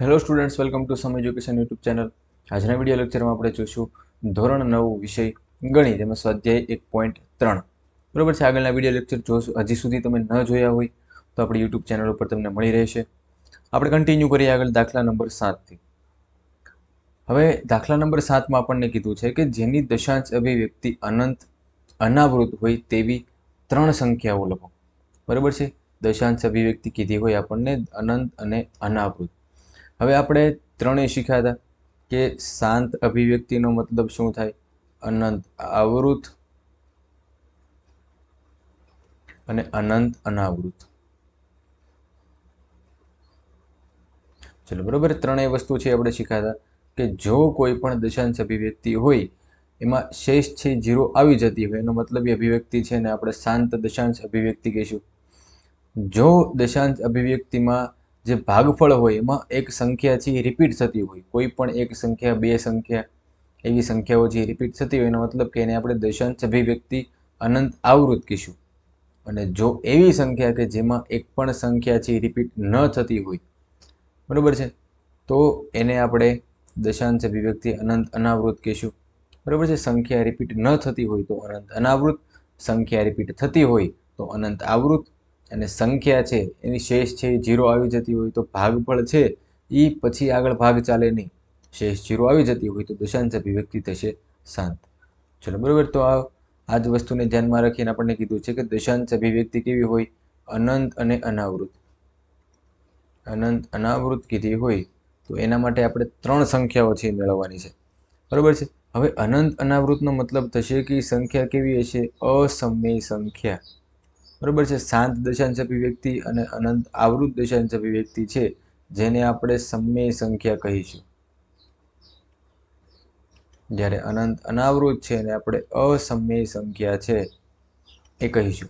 Hello students welcome to Sam education YouTube channel આજના video લેક્ચરમાં આપણે જોઈશું ધોરણ નવ વિષય ગણિત, એમાં સ્વાધ્યાય એક પોઈન્ટ ત્રણ. બરોબર છે, આગળના વીડિયો લેક્ચર જોશું. હજી સુધી તમે ન જોયા હોય તો આપણી યુટ્યુબ ચેનલ ઉપર તમને મળી રહેશે. આપણે કન્ટિન્યુ કરીએ આગળ દાખલા નંબર સાતથી. હવે દાખલા નંબર સાતમાં આપણને કીધું છે કે જેની દશાંશ અભિવ્યક્તિ અનંત, અનાવૃત હોય તેવી ત્રણ સંખ્યાઓ લખો. બરાબર છે? દશાંશ અભિવ્યક્તિ કીધી હોય આપણને અનંત અને અનાવૃત. હવે આપણે ત્રણેય શીખ્યા હતા કે શાંત અભિવ્યક્તિનો મતલબ શું થાય, અનંત આવૃત અને અનંત અનાવૃત. ચલો, બરોબર, ત્રણેય વસ્તુ છે આપણે શીખ્યા હતા કે જો કોઈ પણ દશાંશ અભિવ્યક્તિ હોય, એમાં શેષ છે જીરો આવી જતી હોય, એનો મતલબ એ અભિવ્યક્તિ છે ને આપણે શાંત દશાંશ અભિવ્યક્તિ કહીશું. જો દશાંશ અભિવ્યક્તિમાં જે ભાગફળ હોય એમાં એક સંખ્યા છે એ રિપીટ થતી હોય. કોઈ પણ એક સંખ્યા, બે સંખ્યા, એવી સંખ્યાઓ જે રિપીટ થતી હોય, એનો મતલબ કે એને આપણે દશાંશ અભિવ્યક્તિ અનંત આવૃત કહીશું અને જો એવી સંખ્યા કે જેમાં એક પણ સંખ્યા છે રિપીટ ન થતી હોય, બરાબર છે? તો એને આપણે દશાંશ અભિવ્યક્તિ અનંત અનાવૃત કહીશું બરાબર છે? સંખ્યા રિપીટ ન થતી હોય તો અનંત અનાવૃત સંખ્યા રિપીટ થતી હોય તો અનંત આવૃત અને સંખ્યા છે, એની શેષ છે, જીરો આવી જતી હોય તો ભાગફળ છે એ પછી આગળ ભાગ ચાલે નહીં. શેષ જીરો આવી જતી હોય તો દશાંશ અભિવ્યક્તિ થશે શાંત ચલો બરાબર, તો આ આ જ વસ્તુને ધ્યાનમાં રાખીને આપણને કીધું છે કે દશાંશ અભિવ્યક્તિ કેવી હોય? અનંત અને અનાવૃત. અનંત, અનાવૃત કીધી હોય તો એના માટે આપણે ત્રણ સંખ્યાઓ છે મેળવવાની છે. બરોબર છે? હવે અનંત, અનાવૃતનો મતલબ થશે કે સંખ્યા કેવી હશે? અસમય સંખ્યા. બરોબર છે? શાંત દશાંશ અભિવ્યક્તિ અને અનંત આવૃત દશાંશ અભિવ્યક્તિ છે, જેને આપણે સમય સંખ્યા કહીશું. જ્યારે અનંત અનાવૃત છે અને આપણે અસમય સંખ્યા છે, એ કહીશું.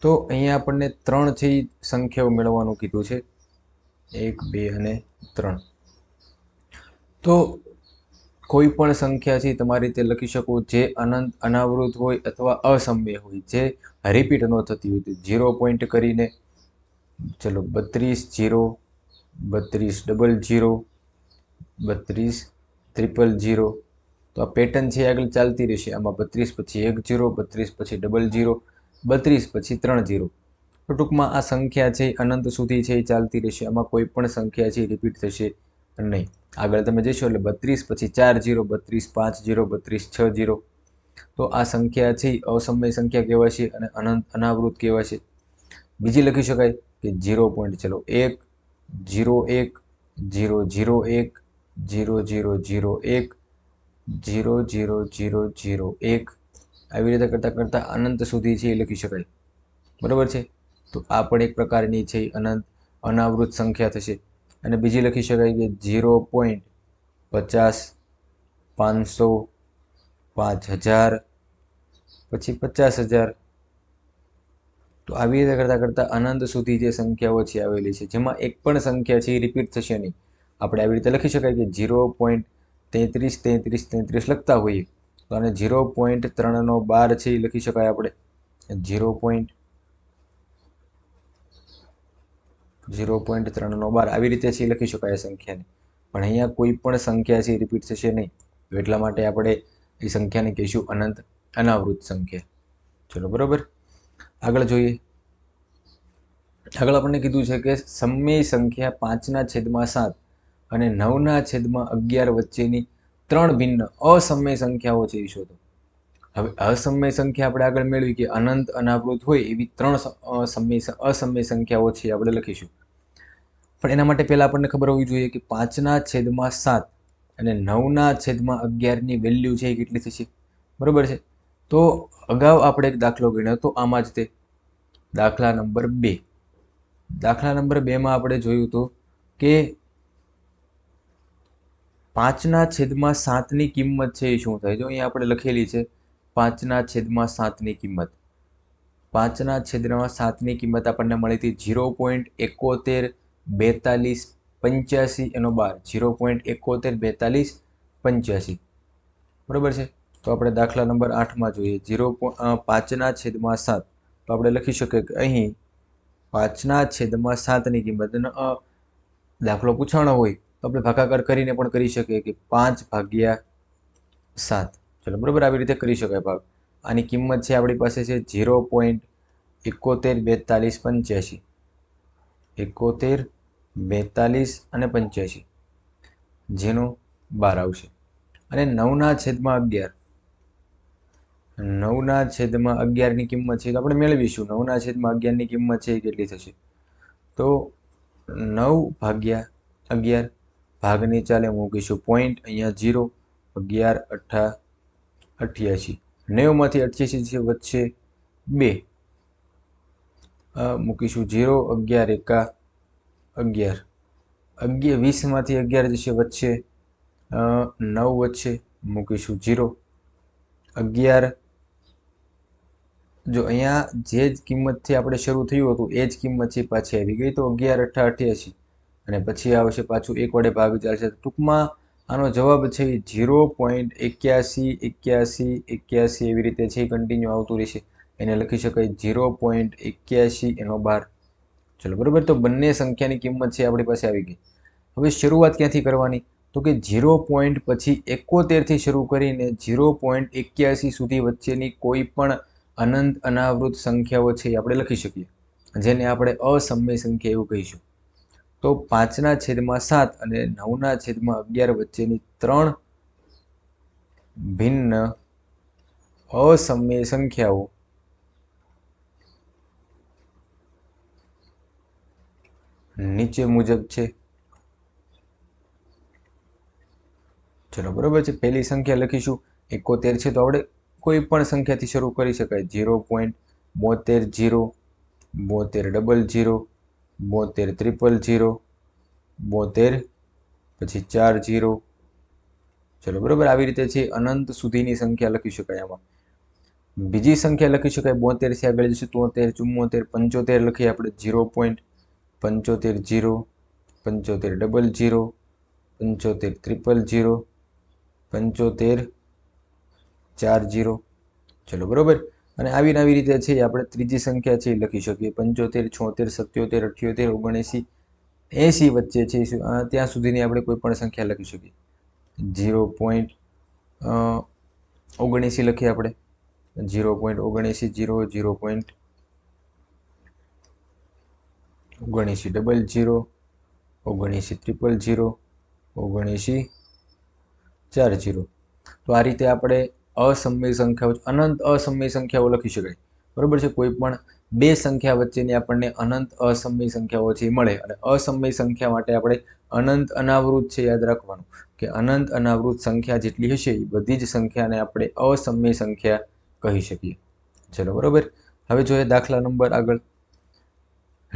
તો અહીંયા આપણને ત્રણ છે સંખ્યાઓ મેળવવાનું કીધું છે. એક, બે અને ત્રણ. તો કોઈ પણ સંખ્યા છે તમારી રીતે લખી શકો જે અનંત, અનાવૃત હોય અથવા અસમય હોય, જે રિપીટ ન થતી હોય. તો ઝીરો પોઈન્ટ કરીને, ચલો, બત્રીસ જીરો બત્રીસ ડબલ જીરો બત્રીસ ત્રિપલ જીરો તો આ પેટર્ન છે, આગળ ચાલતી રહેશે. આમાં બત્રીસ પછી એક જીરો બત્રીસ પછી ડબલ જીરો બત્રીસ પછી ત્રણ જીરો તો ટૂંકમાં આ સંખ્યા છે, અનંત સુધી છે, એ ચાલતી રહેશે. આમાં કોઈ પણ સંખ્યા છે રિપીટ થશે. નહીં. આગળ તમે જશો એટલે બત્રીસ, પછી ચાર જીરો, બત્રીસ, પાંચ જીરો, બત્રીસ, છ જીરો. તો આ સંખ્યા છે અસમય સંખ્યા કહેવાય છે અને અનંત, અનાવૃત કહેવાય છે. બીજી લખી શકાય કે જીરો પોઈન્ટ, ચલો, એક, જીરો એક, જીરો જીરો એક, જીરો જીરો જીરો એક, જીરો જીરો જીરો જીરો એક. આવી રીતે કરતાં કરતાં અનંત સુધી છે એ લખી શકાય. બરાબર છે? તો આ પણ એક પ્રકારની છે અનંત, અનાવૃત સંખ્યા થશે. અને બીજી લખી શકાય કે ઝીરો પોઈન્ટ પચાસ પાંચસો પાંચ હજાર, પછી પચાસ હજાર. તો આવી રીતે કરતાં કરતાં અનંત સુધી જે સંખ્યાઓ છે આવેલી છે, જેમાં એક પણ સંખ્યા છે એ રિપીટ થશે નહીં. આપણે આવી રીતે લખી શકાય કે ઝીરો પોઈન્ટ તેત્રીસ તેત્રીસ તેત્રીસ લખતા હોઈએ. તો આને ઝીરો પોઈન્ટ ત્રણનો બાર છે એ લખી શકાય આપણે. ઝીરો પોઈન્ટ ઝીરો પોઈન્ટ ત્રણનો બાર. આવી રીતે છે લખી શકાય સંખ્યાને. પણ અહીંયા કોઈ પણ સંખ્યા છે રિપીટ થશે નહીં. એટલા માટે આપણે એ સંખ્યાને કહીશું અનંત અનાવૃત સંખ્યા. ચલો, બરોબર? આગળ જોઈએ. આગળ આપણને કીધું છે કે સમય સંખ્યા પાંચના છેદમાં સાત અને નવના છેદમાં અગિયાર વચ્ચેની ત્રણ ભિન્ન અસમય સંખ્યાઓ છે શોધો. હવે અસમય સંખ્યા આપણે આગળ મેળવી કે અનંત અનાવૃત હોય એવી ત્રણ સમય અસમય સંખ્યાઓ છે આપણે લખીશું. પણ એના માટે પહેલાં આપણને ખબર હોવી જોઈએ કે પાંચના છેદમાં સાત અને નવના છેદમાં અગિયારની વેલ્યુ છે એ કેટલી થશે? બરાબર છે? તો અગાઉ આપણે એક દાખલો ગણ્યો હતો, આમાં જ તે. દાખલા નંબર બે. દાખલા નંબર બેમાં આપણે જોયું હતું કે પાંચના છેદમાં સાતની કિંમત છે એ શું થાય? જો અહીંયા આપણે લખેલી છે, પાંચના છેદમાં સાતની કિંમત. પાંચના છેદમાં સાતની કિંમત આપણને મળી હતી ઝીરો પોઈન્ટ એકોતેર બેતાલીસ પંચ્યાસી એનો બાર, ઝીરો પોઈન્ટ એકોતેર બેતાલીસ પંચ્યાસી. બરાબર છે? તો આપણે દાખલા નંબર આઠમાં જોઈએ. ઝીરો પાંચના છેદમાં સાત. તો આપણે લખી શકીએ કે અહીં પાંચના છેદમાં સાતની કિંમત દાખલો પૂછાણો હોય, તો આપણે ભાગાકાર કરીને પણ કરી શકીએ કે પાંચ ભાગ્યા સાત. ચલો, બરાબર, આવી રીતે કરી શકાય ભાગ. આની કિંમત છે આપણી પાસે છે ઝીરો પોઈન્ટ એકોતેર બેતાલીસ પંચ્યાસી. એકોતેર બેતાલીસ અને પંચ્યાસી, જેનો બાર આવશે. અને નવના છેદમાં અગિયાર. નવના છેદમાં અગિયારની કિંમત છે આપણે મેળવીશું. નવના છેદમાં અગિયારની કિંમત છે એ કેટલી થશે? તો નવ ભાગ્યા અગિયાર ભાગની ચાલે મૂકીશું પોઈન્ટ અહીંયા જીરો અગિયાર અઠ્ઠા અઠ્યાસી. નેવમાંથી અઠ્યાસી છે વચ્ચે બે. મૂકીશું જીરો અગિયાર, એકા અગિયાર. અગિયાર વીસમાંથી અગિયાર જશે વચ્ચે નવ વચ્ચે મૂકીશું જીરો અગિયાર, જો અહીંયા જે જ કિંમતથી આપણે શરૂ થયું હતું, એ જ કિંમત છે પાછી આવી ગઈ. તો અગિયાર અઠ્ઠા અઠ્યાસી. અને પછી આવશે પાછું એક વડે ભાગી ચાલશે. ટૂંકમાં આનો જવાબ છે ઝીરો પોઈન્ટ એક્યાસી એક્યાસી એક્યાસી એવી રીતે છે કન્ટિન્યુ આવતું રહેશે. એને લખી શકાય ઝીરો પોઈન્ટ એક્યાસી એનો બાર. ચલો, બરાબર? તો બંને સંખ્યાની કિંમત છે આપણી પાસે આવી ગઈ. હવે શરૂઆત ક્યાંથી કરવાની? તો કે ઝીરો પોઈન્ટ પછી એકોતેરથી શરૂ કરીને ઝીરો પોઈન્ટ એક્યાસી સુધી વચ્ચેની કોઈ પણ અનંત અનાવૃત સંખ્યાઓ છે એ આપણે લખી શકીએ. જેને આપણે અસમય સંખ્યા એવું કહીશું. તો પાંચના છેદમાં સાત અને નવના છેદમાં અગિયાર વચ્ચેની ત્રણ ભિન્ન અસમય સંખ્યાઓ નીચે મુજબ છે. ચલો, બરોબર છે. પહેલી સંખ્યા લખીશું. એકોતેર છે તો આપણે કોઈ પણ સંખ્યાથી શરૂ કરી શકાય. ઝીરો પોઈન્ટ બોતેર ઝીરો, બોતેર ડબલ ઝીરો, બોતેર ત્રિપલ જીરો બોતેર પછી ચાર ઝીરો. ચલો, બરોબર. આવી રીતે છે. અનંત સુધીની સંખ્યા લખી શકાય આમાં. બીજી સંખ્યા લખી શકાય બોતેરથી આગળ જશે. તોતેર, ચુમ્મોતેર, પંચોતેર લખીએ આપણે. ઝીરો પોઈન્ટ પંચોતેર જીરો, પંચોતેર ડબલ જીરો, પંચોતેર ત્રિપલ જીરો, પંચોતેર ચાર જીરો. ચલો, બરોબર? અને આવી આવી રીતે છે, આપણે ત્રીજી સંખ્યા છે, એ લખી શકીએ. પંચોતેર, છોતેર, સત્યોતેર, અઠ્યોતેર, ઓગણએંસી, એંસી વચ્ચે છે ત્યાં સુધીની આપણે કોઈ પણ સંખ્યા લખી શકીએ. ઝીરો પોઈન્ટ ઓગણએંસી લખીએ આપણે. ઝીરો પોઈન્ટ ઓગણએંસી, જીરો ઝીરો પોઈન્ટ ઓગણએંસી ડબલ જીરો, ઓગણીસી ત્રિપલ જીરો, ઓગણીસી ચાર જીરો. તો આ રીતે આપણે અસમય સંખ્યાઓ, અનંત અસમય સંખ્યાઓ લખી શકાય. બરાબર છે? કોઈ પણ બે સંખ્યા વચ્ચેની આપણને અનંત અસમય સંખ્યાઓ છે મળે અને અસમય સંખ્યા માટે આપણે અનંત અનાવૃત છે યાદ રાખવાનું. કે અનંત અનાવૃત સંખ્યા જેટલી હશે એ બધી જ સંખ્યાને આપણે અસમય સંખ્યા કહી શકીએ. ચલો, બરાબર? હવે જોઈએ દાખલા નંબર આગળ.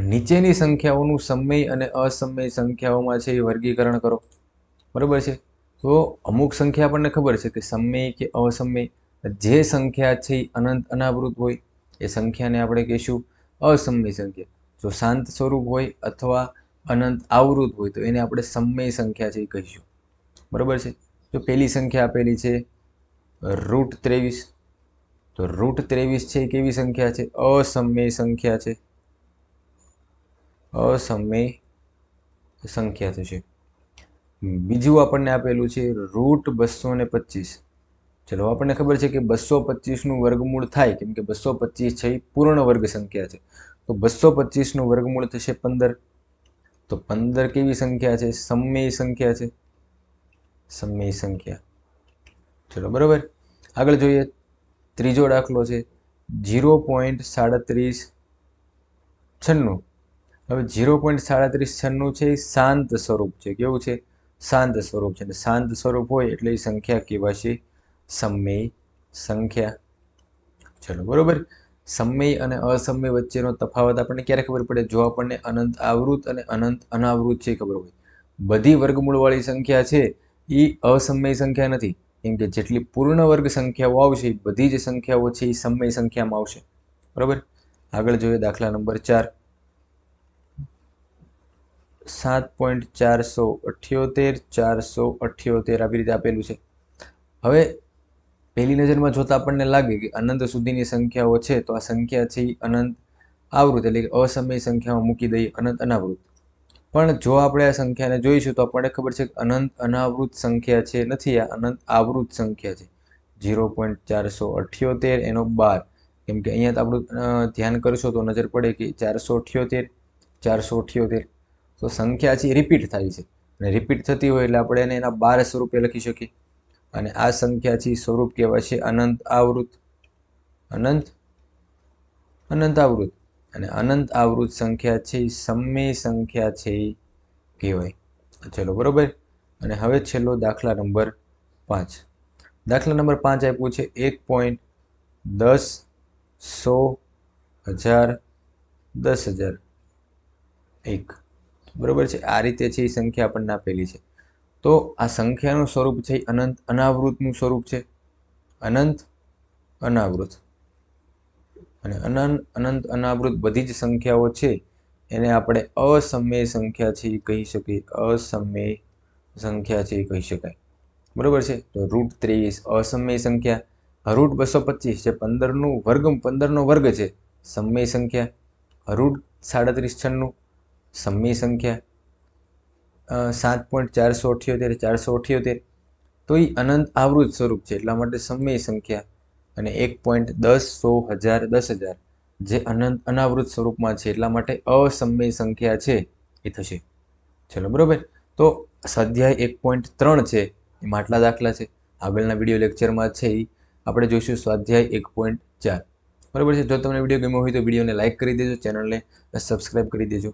નીચેની સંખ્યાઓનું સમય અને અસમય સંખ્યાઓમાં છે એ વર્ગીકરણ કરો. બરાબર છે? તો અમુક સંખ્યા આપણને ખબર છે કે સમય કે અસમય, જે સંખ્યા છે એ અનંત અનાવૃત હોય, એ સંખ્યાને આપણે કહીશું અસમય સંખ્યા. જો શાંત સ્વરૂપ હોય અથવા અનંત આવૃત હોય તો એને આપણે સમય સંખ્યા છે એ કહીશું. બરાબર છે? તો પહેલી સંખ્યા આપેલી છે રૂટ ત્રેવીસ. તો રૂટ ત્રેવીસ છે એ કેવી સંખ્યા છે? અસમય સંખ્યા છે. અસમય સંખ્યા થશે બીજું આપણને આપેલું છે રૂટ બસો ને પચીસ. ચલો, આપણને ખબર છે કે બસો પચીસનું વર્ગમૂળ થાય, કેમ કે બસો પચીસ છે એ પૂર્ણ વર્ગ સંખ્યા છે. તો બસો પચીસનું વર્ગમૂળ થશે પંદર. તો પંદર કેવી સંખ્યા છે? સમય સંખ્યા છે. સમય સંખ્યા. ચલો, બરાબર. આગળ જોઈએ. ત્રીજો દાખલો છે. જીરો પોઈન્ટ સાડત્રીસ છન્નું. હવે જીરો પોઈન્ટ સાડત્રીસ છન્નું છે એ શાંત સ્વરૂપ છે. કેવું છે? શાંત સ્વરૂપ છે. શાંત સ્વરૂપ હોય એટલે એ સંખ્યા કહેવાશે સમય સંખ્યા. ચલો, બરોબર? સમય અને અસમય વચ્ચેનો તફાવત આપણને ક્યારે ખબર પડે? જો આપણને અનંત આવૃત અને અનંત અનાવૃત છે ખબર હોય. બધી વર્ગમૂળવાળી સંખ્યા છે એ અસમય સંખ્યા નથી. કેમ કે જેટલી પૂર્ણ વર્ગ સંખ્યાઓ આવશે એ બધી જ સંખ્યાઓ છે એ સમય સંખ્યામાં આવશે. બરોબર? આગળ જોઈએ દાખલા નંબર ચાર. સાત પોઈન્ટ ચારસો અઠ્યોતેર ચારસો અઠ્યોતેર આવી રીતે આપેલું છે. હવે પહેલી નજરમાં જોતા આપણને લાગે કે અનંત સુધીની સંખ્યાઓ છે, તો આ સંખ્યા છે અનંત આવૃત એટલે કે અસમય સંખ્યામાં મૂકી દઈએ અનંત અનાવૃત. પણ જો આપણે આ સંખ્યાને જોઈશું તો આપણને ખબર છે કે અનંત અનાવૃત સંખ્યા છે નથી, આ અનંત આવૃત સંખ્યા છે. ઝીરો પોઈન્ટ ચારસો અઠ્યોતેર એનો બાર. કેમ કે અહીંયા તો આપણું ધ્યાન કરશો તો નજર પડે કે ચારસો અઠ્યોતેર ચારસો અઠ્યોતેર તો સંખ્યા છે રિપીટ થાય છે. અને રિપીટ થતી હોય એટલે આપણે એને એના બાર સ્વરૂપે લખી શકીએ. અને આ સંખ્યા છે સ્વરૂપ કહેવાય છે અનંત આવૃત, અનંત અનંત આવૃત. અને અનંત આવૃત સંખ્યા છે, સમય સંખ્યા છે કહેવાય. ચલો બરોબર? અને હવે છેલ્લો દાખલા નંબર પાંચ. દાખલા નંબર પાંચ આપ્યું છે, એક પોઈન્ટ દસ સો હજાર દસ હજાર એક. બરોબર છે? આ રીતે છે એ સંખ્યા આપણને આપેલી છે. તો આ સંખ્યાનું સ્વરૂપ છે અનંત, અનાવૃતનું સ્વરૂપ છે. અનંત, અનાવૃત. અને અનંત અનંત, અનાવૃત બધી જ સંખ્યાઓ છે. એને આપણે અસમય સંખ્યા છે કહી શકીએ. અસમય સંખ્યા છે કહી શકાય. બરોબર છે? તો રૂટ ત્રેવીસ, અસમય સંખ્યા. રૂટ બસો પચીસ જે પંદરનું વર્ગ પંદરનો વર્ગ છે. સમય સંખ્યા. રૂટ સાડત્રીસ છન્નું. સમય સંખ્યા સાત પોઈન્ટ ચારસો અઠ્યોતેર ચારસો અઠ્યોતેર. તો એ અનંત આવૃત સ્વરૂપ છે, એટલા માટે સમય સંખ્યા અને એક પોઈન્ટ દસ સો હજાર દસ હજાર જે અનંત અનાવૃત સ્વરૂપમાં છે, એટલા માટે અસમય સંખ્યા છે, એ થશે. ચલો, બરોબર? તો સ્વાધ્યાય એક પોઈન્ટ ત્રણ છે એમાં આટલા દાખલા છે. આગળના વીડિયો લેક્ચરમાં છે એ આપણે જોઈશું સ્વાધ્યાય એક પોઈન્ટ ચાર. બરાબર છે? જો તમને વીડિયો ગમ્યો હોય તો વિડીયોને લાઇક કરી દેજો, ચેનલને સબસ્ક્રાઇબ કરી દેજો.